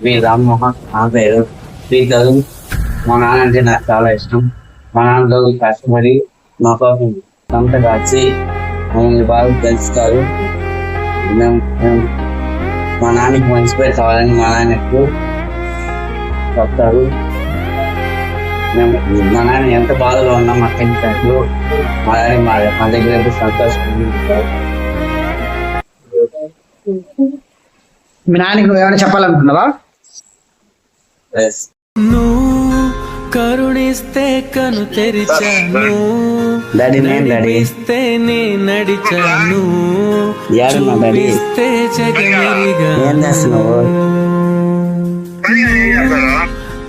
వి రామ్మోహన్ నా పేరు స్పీకరు మా నాన్న అంటే నాకు చాలా ఇష్టం. మా నాన్న రోజు కష్టపడి మా కోసం సంత కాచి మమ్మల్ని బాగా పెంచుతారు మేము మేము మా నాన్నకి మంచి పేరు కావాలని మా నాన్న ఎక్కువ చెప్తారు. మేము మా నాన్న ఎంత బాధలో ఉన్నా మా తెలిసినట్లు మా నాన్న మా మా దగ్గర సంతోషంగా ఉంటారు. మీ నాన్నకి నువ్వు ఏమైనా చెప్పాలనుకున్నావా కరుణిస్తే కను తెరిచాను. డాడీ నేను డాడీ నడిపిస్తే నే నడిచాను. డాడీ జగమెరిగా ఏం చేస్తున్నావు?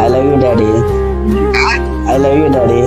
I love you, Daddy. I love you, Daddy.